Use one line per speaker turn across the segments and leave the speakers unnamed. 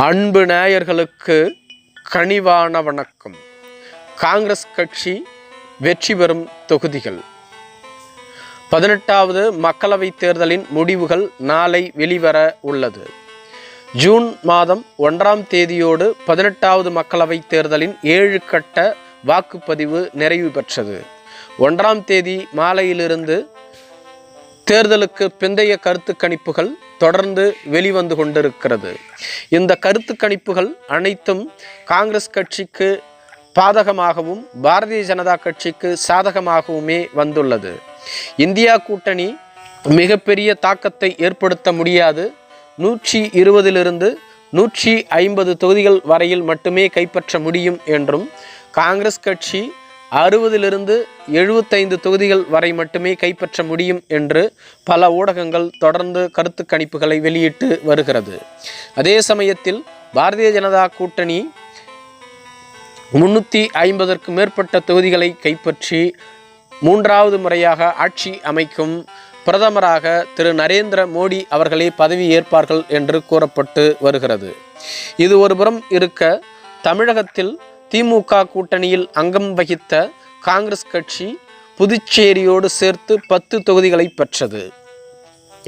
அன்பு நேயர்களுக்கு கனிவான வணக்கம். காங்கிரஸ் கட்சி வெற்றி பெறும் தொகுதிகள். பதினெட்டாவது மக்களவைத் தேர்தலின் முடிவுகள் நாளை வெளிவர உள்ளது. ஜூன் மாதம் ஒன்றாம் தேதியோடு பதினெட்டாவது மக்களவைத் தேர்தலின் ஏழு கட்ட வாக்குப்பதிவு நிறைவு பெற்றது. ஒன்றாம் தேதி மாலையிலிருந்து தேர்தலுக்கு பிந்தைய கருத்து கணிப்புகள் தொடர்ந்து வெளிவந்து கொண்டிருக்கிறது. இந்த கருத்து கணிப்புகள் அனைத்தும் காங்கிரஸ் கட்சிக்கு பாதகமாகவும் பாரதிய ஜனதா கட்சிக்கு சாதகமாகவுமே வந்துள்ளது. இந்தியா கூட்டணி மிகப்பெரிய தாக்கத்தை ஏற்படுத்த முடியாது. நூற்றி இருபதிலிருந்து நூற்றி ஐம்பது தொகுதிகள் வரையில் மட்டுமே கைப்பற்ற முடியும் என்றும் காங்கிரஸ் கட்சி அறுபதிலிருந்து எழுபத்தைந்து தொகுதிகள் வரை மட்டுமே கைப்பற்ற முடியும் என்று பல ஊடகங்கள் தொடர்ந்து கருத்து கணிப்புகளை வெளியிட்டு வருகிறது. அதே சமயத்தில் பாரதிய ஜனதா கூட்டணி முன்னூற்றி ஐம்பதற்கு மேற்பட்ட தொகுதிகளை கைப்பற்றி மூன்றாவது முறையாக ஆட்சி அமைக்கும் பிரதமராக திரு நரேந்திர மோடி அவர்களே பதவி ஏற்பார்கள் என்று கூறப்பட்டு வருகிறது. இது ஒருபுறம் இருக்க தமிழகத்தில் திமுக கூட்டணியில் அங்கம் வகித்த காங்கிரஸ் கட்சி புதுச்சேரியோடு சேர்த்து பத்து தொகுதிகளை பெற்றது.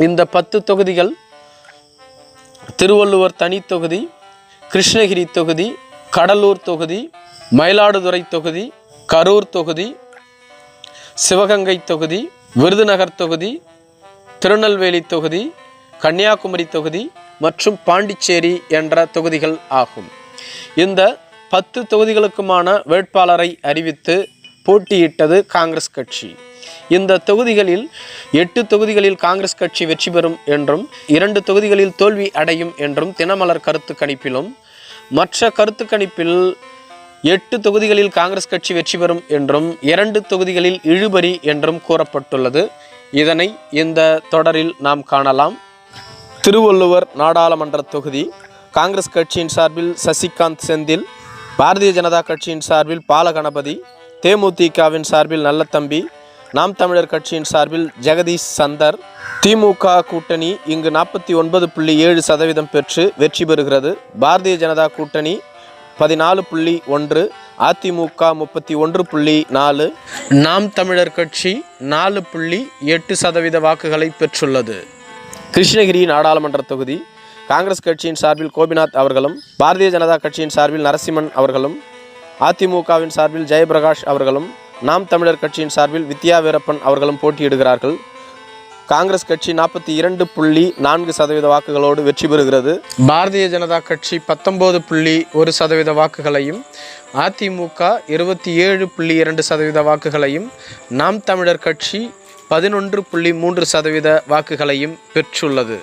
இந்த பத்து தொகுதிகள் திருவள்ளுவர் தனி தொகுதி கிருஷ்ணகிரி தொகுதி கடலூர் தொகுதி மயிலாடுதுறை தொகுதி கரூர் தொகுதி சிவகங்கை தொகுதி விருதுநகர் தொகுதி திருநெல்வேலி தொகுதி கன்னியாகுமரி தொகுதி மற்றும் பாண்டிச்சேரி என்ற தொகுதிகள் ஆகும். இந்த பத்து தொகுதிகளுக்குமான வேட்பாளரை அறிவித்து போட்டியிட்டது காங்கிரஸ் கட்சி. இந்த தொகுதிகளில் எட்டு தொகுதிகளில் காங்கிரஸ் கட்சி வெற்றி பெறும் என்றும் இரண்டு தொகுதிகளில் தோல்வி அடையும் என்றும் தினமலர் கருத்து கணிப்பிலும் மற்ற கருத்து கணிப்பில் எட்டு தொகுதிகளில் காங்கிரஸ் கட்சி வெற்றி பெறும் என்றும் இரண்டு தொகுதிகளில் இழுபறி என்றும் கூறப்பட்டுள்ளது. இதனை இந்த தொடரில் நாம் காணலாம். திருவள்ளுவர் நாடாளுமன்ற தொகுதி காங்கிரஸ் கட்சியின் சார்பில் சசிகாந்த் செந்தில் பாரதிய ஜனதா கட்சியின் சார்பில் பாலகணபதி தேமுதிகவின் சார்பில் நல்லத்தம்பி நாம் தமிழர் கட்சியின் சார்பில் ஜெகதீஷ் சந்தர். திமுக கூட்டணி இங்கு நாற்பத்தி ஒன்பது புள்ளி ஏழு சதவீதம் பெற்று வெற்றி பெறுகிறது. பாரதிய ஜனதா கூட்டணி பதினாலு புள்ளி ஒன்று அதிமுக முப்பத்தி ஒன்று புள்ளி நாலு. நாம் தமிழர் கட்சி நாலு புள்ளி எட்டு சதவீத வாக்குகளை பெற்றுள்ளது. கிருஷ்ணகிரி நாடாளுமன்ற தொகுதி காங்கிரஸ் கட்சியின் சார்பில் கோபிநாத் அவர்களும் பாரதிய ஜனதா கட்சியின் சார்பில் நரசிம்மன் அவர்களும் அதிமுகவின் சார்பில் ஜெயபிரகாஷ் அவர்களும் நாம் தமிழர் கட்சியின் சார்பில் வித்யா வீரப்பன் அவர்களும் போட்டியிடுகிறார்கள். காங்கிரஸ் கட்சி நாற்பத்தி இரண்டு புள்ளி நான்கு சதவீத வாக்குகளோடு வெற்றி பெறுகிறது. பாரதிய ஜனதா கட்சி பத்தொன்பது புள்ளி ஒரு சதவீத வாக்குகளையும் அதிமுக இருபத்தி ஏழு புள்ளி இரண்டு சதவீத வாக்குகளையும் நாம் தமிழர் கட்சி பதினொன்று புள்ளி மூன்று சதவீத வாக்குகளையும் பெற்றுள்ளது.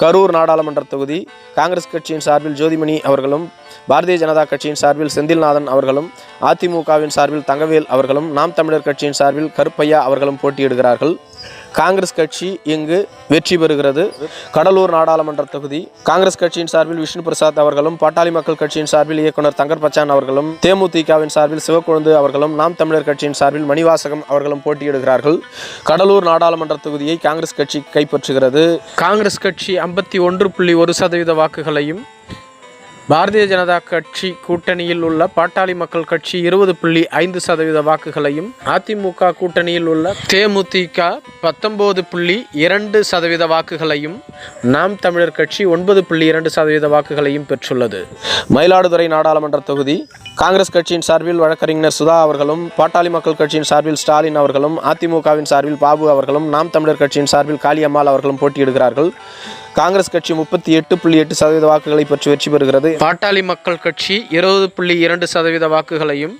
கரூர் நாடாளுமன்ற தொகுதி காங்கிரஸ் கட்சியின் சார்பில் ஜோதிமணி அவர்களும் பாரதிய ஜனதா கட்சியின் சார்பில் செந்தில்நாதன் அவர்களும் அதிமுகவின் சார்பில் தங்கவேல் அவர்களும் நாம் தமிழர் கட்சியின் சார்பில் கருப்பையா அவர்களும் போட்டியிடுகிறார்கள். காங்கிரஸ் கட்சி இங்கு வெற்றி பெறுகிறது. கடலூர் நாடாளுமன்ற தொகுதி. காங்கிரஸ் கட்சியின் சார்பில் விஷ்ணு பிரசாத் அவர்களும் பாட்டாளி மக்கள் கட்சியின் சார்பில் இயக்குனர் தங்கர் பச்சான் அவர்களும் தேமுதிகவின் சார்பில் சிவக்கொழுந்து அவர்களும் நாம் தமிழர் கட்சியின் சார்பில் மணிவாசகம் அவர்களும் போட்டியிடுகிறார்கள். கடலூர் நாடாளுமன்ற தொகுதியை காங்கிரஸ் கட்சி கைப்பற்றுகிறது. காங்கிரஸ் கட்சி ஐம்பத்தி ஒன்று புள்ளி ஒரு சதவீத வாக்குகளையும் பாரதிய ஜனதா கட்சி கூட்டணியில் உள்ள பாட்டாளி மக்கள் கட்சி இருபது புள்ளி ஐந்து சதவீத வாக்குகளையும் அதிமுக கூட்டணியில் உள்ள தேமுதிக பத்தொன்பது புள்ளி இரண்டு சதவீத வாக்குகளையும் நாம் தமிழர் கட்சி ஒன்பது புள்ளி இரண்டு சதவீத வாக்குகளையும் பெற்றுள்ளது. மயிலாடுதுறை நாடாளுமன்ற தொகுதி காங்கிரஸ் கட்சியின் சார்பில் வழக்கறிஞர் சுதா அவர்களும் பாட்டாளி மக்கள் கட்சியின் சார்பில் ஸ்டாலின் அவர்களும் அதிமுகவின் சார்பில் பாபு அவர்களும் நாம் தமிழர் கட்சியின் சார்பில் காளியம்மாள் அவர்களும் போட்டியிடுகிறார்கள். காங்கிரஸ் கட்சி முப்பத்தி எட்டு புள்ளி எட்டு சதவீத வாக்குகளை பெற்று வெற்றி பெறுகிறது. பாட்டாளி மக்கள் கட்சி இருபது புள்ளி இரண்டு சதவீத வாக்குகளையும்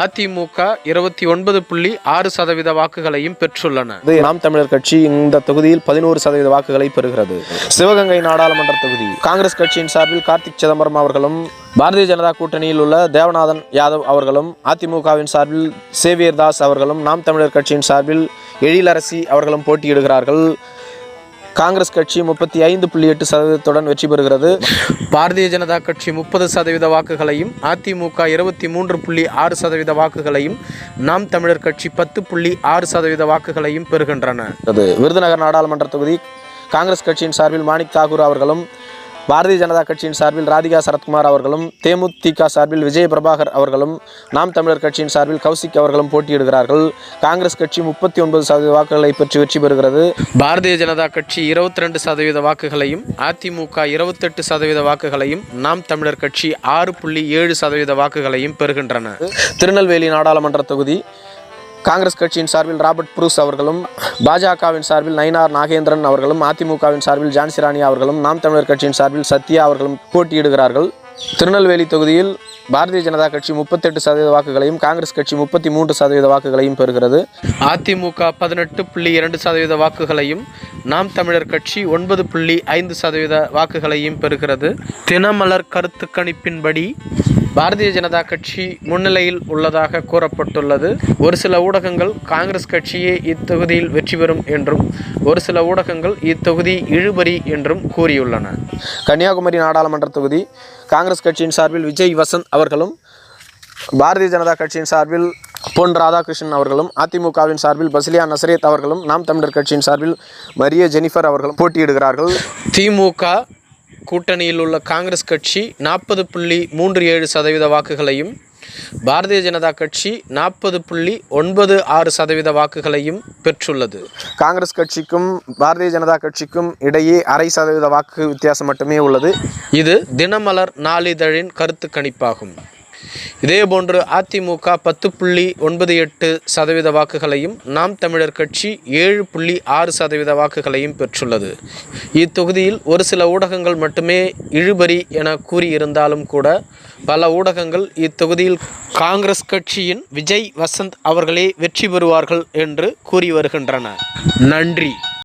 அதிமுக இருபத்தி ஒன்பது புள்ளி ஆறு சதவீத வாக்குகளையும் பெற்றுள்ளன. நாம் தமிழர் கட்சி இந்த தொகுதியில் பதினோரு சதவீத வாக்குகளை பெறுகிறது. சிவகங்கை நாடாளுமன்ற தொகுதி. காங்கிரஸ் கட்சியின் சார்பில் கார்த்திக் சிதம்பரம் அவர்களும் பாரதிய ஜனதா கூட்டணியில் உள்ள தேவநாதன் யாதவ் அவர்களும் அதிமுகவின் சார்பில் சேவியர் தாஸ் அவர்களும் நாம் தமிழர் கட்சியின் சார்பில் எழிலரசி அவர்களும் போட்டியிடுகிறார்கள். காங்கிரஸ் கட்சி முப்பத்தி ஐந்து புள்ளி எட்டு சதவீதத்துடன் வெற்றி பெறுகிறது. பாரதிய ஜனதா கட்சி முப்பது சதவீத வாக்குகளையும் அதிமுக இருபத்தி மூன்று புள்ளி ஆறு சதவீத வாக்குகளையும் நாம் தமிழர் கட்சி பத்து புள்ளி ஆறு சதவீத வாக்குகளையும் பெறுகின்றன. அது விருதுநகர் நாடாளுமன்ற தொகுதி காங்கிரஸ் கட்சியின் சார்பில் மாணிக் தாகூர் அவர்களும் பாரதிய ஜனதா கட்சியின் சார்பில் ராதிகா சரத்குமார் அவர்களும் தேமுதிக சார்பில் விஜய பிரபாகர் அவர்களும் நாம் தமிழர் கட்சியின் சார்பில் கௌசிக் அவர்களும் போட்டியிடுகிறார்கள். காங்கிரஸ் கட்சி முப்பத்தி ஒன்பது சதவீத வாக்குகளை பெற்று வெற்றி பெறுகிறது. பாரதிய ஜனதா கட்சி இருபத்தி ரெண்டு சதவீத வாக்குகளையும் அதிமுக இருபத்தெட்டு சதவீத வாக்குகளையும் நாம் தமிழர் கட்சி ஆறு புள்ளி ஏழு சதவீத வாக்குகளையும் பெறுகின்றன. திருநெல்வேலி நாடாளுமன்ற தொகுதி காங்கிரஸ் கட்சியின் சார்பில் ராபர்ட் புரூஸ் அவர்களும் பாஜகவின் சார்பில் நயினார் நாகேந்திரன் அவர்களும் அதிமுகவின் சார்பில் ஜான்சி ராணி அவர்களும் நாம் தமிழர் கட்சியின் சார்பில் சத்யா அவர்களும் போட்டியிடுகிறார்கள். திருநெல்வேலி தொகுதியில் பாரதிய ஜனதா கட்சி முப்பத்தெட்டு சதவீத வாக்குகளையும் காங்கிரஸ் கட்சி முப்பத்தி மூன்று சதவீத வாக்குகளையும் பெறுகிறது. அதிமுக பதினெட்டு புள்ளி இரண்டு சதவீத வாக்குகளையும் நாம் தமிழர் கட்சி ஒன்பது புள்ளி ஐந்து சதவீத வாக்குகளையும் பெறுகிறது. தினமலர் கருத்து கணிப்பின்படி பாரதிய ஜனதா கட்சி முன்னிலையில் உள்ளதாக கூறப்பட்டுள்ளது. ஒரு சில ஊடகங்கள் காங்கிரஸ் கட்சியே இத்தொகுதியில் வெற்றி பெறும் என்றும் ஒரு சில ஊடகங்கள் இத்தொகுதி இழுபறி என்றும் கூறியுள்ளன. கன்னியாகுமரி நாடாளுமன்ற தொகுதி காங்கிரஸ் கட்சியின் சார்பில் விஜய் வசந்த் அவர்களும் பாரதிய ஜனதா கட்சியின் சார்பில் பொன் ராதாகிருஷ்ணன் அவர்களும் அதிமுகவின் சார்பில் பசிலியா நசரேத் அவர்களும் நாம் தமிழர் கட்சியின் சார்பில் மரிய ஜெனிஃபர் அவர்களும் போட்டியிடுகிறார்கள். திமுக கூட்டணியில் உள்ள காங்கிரஸ் கட்சி நாற்பது புள்ளி மூன்று ஏழு சதவீத வாக்குகளையும் பாரதிய ஜனதா கட்சி நாற்பது புள்ளி ஒன்பது ஆறு சதவீத வாக்குகளையும் பெற்றுள்ளது. காங்கிரஸ் கட்சிக்கும் பாரதிய ஜனதா கட்சிக்கும் இடையே அரை சதவீத வாக்கு வித்தியாசம் மட்டுமே உள்ளது. இது தினமலர் நாளிதழின் கருத்து கணிப்பாகும். இதேபோன்று அதிமுக பத்து புள்ளி ஒன்பது எட்டு சதவீத வாக்குகளையும் நாம் தமிழர் கட்சி ஏழு புள்ளி ஆறு சதவீத வாக்குகளையும் பெற்றுள்ளது. இத்தொகுதியில் ஒரு சில ஊடகங்கள் மட்டுமே இழுபறி என கூறியிருந்தாலும் கூட பல ஊடகங்கள் இத்தொகுதியில் காங்கிரஸ் கட்சியின் விஜய் வசந்த் அவர்களே வெற்றி பெறுவார்கள் என்று கூறி வருகின்றன. நன்றி.